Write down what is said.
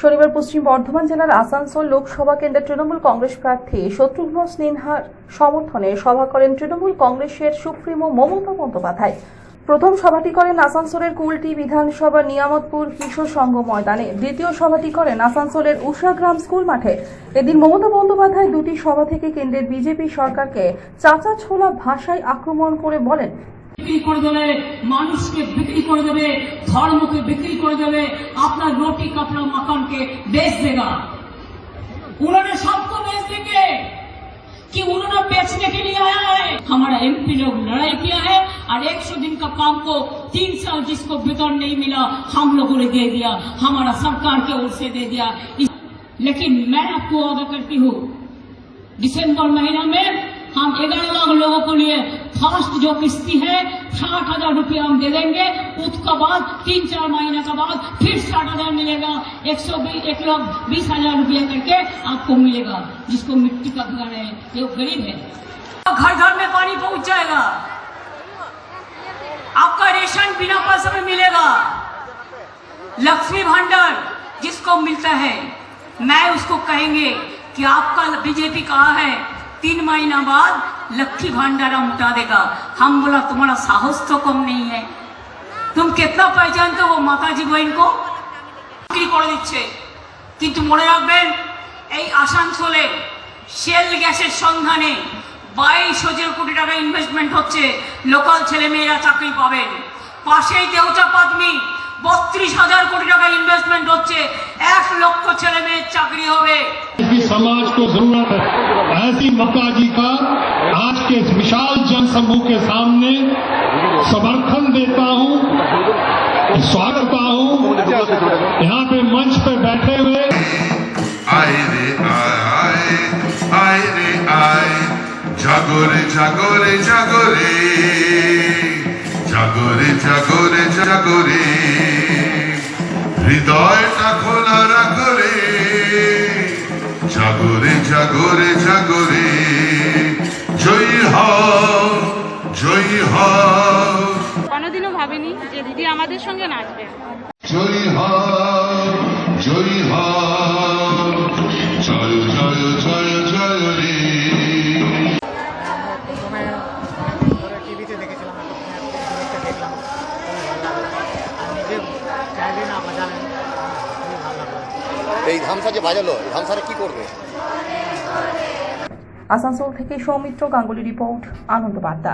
শনিবার পশ্চিম বর্ধমান জেলার আসানসোল লোকসভা কেন্দ্রের তৃণমূল কংগ্রেস প্রার্থী শত্রুঘ্ন সিনহার সমর্থনে সভা করেন তৃণমূল কংগ্রেসের সুপ্রিমো মমতা বন্দ্যোপাধ্যায়। প্রথম সভাটি করেন আসানসোলের কুলটি বিধানসভা নিয়ামতপুর কিশোর সংঘ ময়দানে। দ্বিতীয় সভাটি করেন আসানসোলের উষাগ্রাম স্কুল মাঠে। এদিন মমতা বন্দ্যোপাধ্যায় দুটি সভা থেকে কেন্দ্রের বিজেপি সরকারকে চাচা ছোলা ভাষায় আক্রমণ করে বলেন। বিক্রি করে দেবে, মানুষকে বিক্রি করে দেবে ধর্মকে बिक्री করে দেবে अपना रोटी कपड़ा मकान के बेच देगा उन्होंने सबको बेच देंगे कि उन्होंने बेचने के लिए आया है हमारा एमपी लोग लड़ाई किया है और 100 दिन का काम को तीन साल जिसको वेतन नहीं मिला हम लोगों ने दे दिया हमारा सरकार के ओर से दे दिया इस- लेकिन मैं आपको वादा करती हूँ दिसंबर महीना में हम 11 लाख लोगों को लिए फ़र्स्ट जो किस्ती है, साठ हज़ार रुपया हम दे देंगे। उसका बाद, तीन चार महीने का बाद फिर साठ हज़ार मिलेगा। एक सौ एक लाख बीस हज़ार रुपया करके आपको मिलेगा, जिसको मिट्टी का घर है। ये गरीब है। घर घर में पानी पहुँच जाएगा। आपका रेशन बिना पैसे में मिलेगा। लक्ष्मी भंडार जिसको मिलता है, मैं उसको कहेंगे कि आपका बीजेपी कहा है? तीन महीना बाद लक्ष्मी भंडार हम उठा देगा हम बोला तुम्हारा साहस तो कम नहीं है तुम कितना पहचानते हो माता जी बहन को বিক্রি করে দিচ্ছে কিন্তু মনে রাখবেন এই আসানসোলে শেল গ্যাসের সন্ধানে বাইশ হাজার কোটি টাকা ইনভেস্টমেন্ট হচ্ছে লোকাল ছেলে মেয়েরা চাকরি পাবেন পাশেই দেউচা পাদমি বত্রিশ হাজার কোটি টাকা ইনভেস্টমেন্ট হচ্ছে এক লক্ষ ছেলে মেয়ের চাকরি হবে कि समाज को जरूरत है ऐसी मक्का जी का आज के इस विशाल जनसमूह के सामने समर्थन देता हूं स्वागत हूं यहाँ पे मंच पे बैठे हुए আয় রে আয় আয় রে আয় জাগরে জাগরে জাগরে জাগরে জাগরে জাগরে হৃদয়টা খোলা জয়ী কোনোদিনও ভাবিনি যে দিদি আমাদের সঙ্গে নাচবে। জয়ী রে। এই ধামসা যে বাজালো। এই ধামসাটা কি করবে? আসানসোল থেকে সৌমিত্র গাঙ্গুলি রিপোর্ট আনন্দ বার্তা